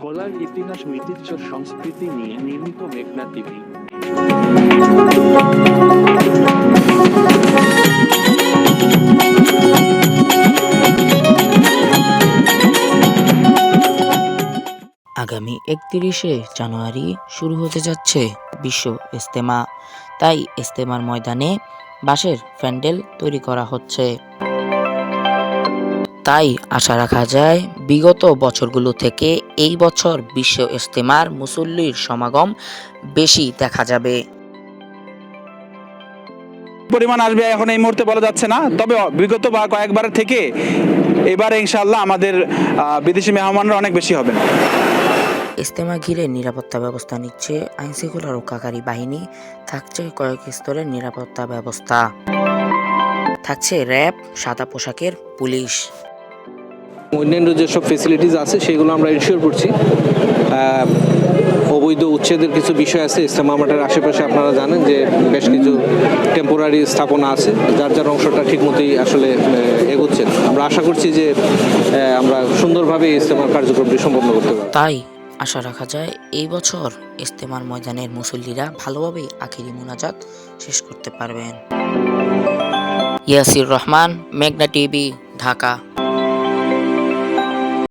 ভোলার ইতিহাস, ঐতিহ্য, সংস্কৃতি নিয়ে নির্মিত মেঘনা টিভি। আগামী একত্রিশে জানুয়ারি শুরু হতে যাচ্ছে বিশ্ব ইস্তেমা তাই ইস্তেমার ময়দানে বাঁশের প্যান্ডেল তৈরি করা হচ্ছে। তাই আশা রাখা যায় বিগত বছরগুলো থেকে এই বছর বিশ্ব ইস্তেমার মুসল্লির সমাগম বেশি দেখা যাবে। পরিমাণ আসবে এখন এই মুহূর্তে বলা যাচ্ছে না তবে বিগত বা কয়েকবার থেকে এবারে ইনশাআল্লাহ আমাদের বিদেশি মেহমানরা অনেক বেশি হবেন ইস্তেমা ঘিরে নিরাপত্তা ব্যবস্থা নিচ্ছে আইনশৃঙ্খলা রক্ষাকারী বাহিনী থাকছে কয়েক স্তরের নিরাপত্তা ব্যবস্থা। থাকছে র্যাব সাদা পোশাকের পুলিশ। অন্যান্য যেসব ফেসিলিটিস আছে, সেগুলো আমরা ইনশিওর করছি। অবৈধ উচ্ছেদের কিছু বিষয় আছে ইস্তেমা মাঠের আশেপাশে আপনারা জানেন যে বেশ কিছু টেম্পোরারি স্থাপনা আছে, যার যার অংশটা ঠিক মতোই আসলে এগোচ্ছে আমরা আশা করছি যে আমরা সুন্দরভাবে ইস্তেমার কার্যক্রমটি সম্পন্ন করতে পারব। তাই আশা রাখা যায়, এই বছর ইস্তেমার ময়দানের মুসল্লিরা ভালোভাবে আখিরি মোনাজাত শেষ করতে পারবেন। ইয়াসির রহমান, মেঘনা টিভি, ঢাকা।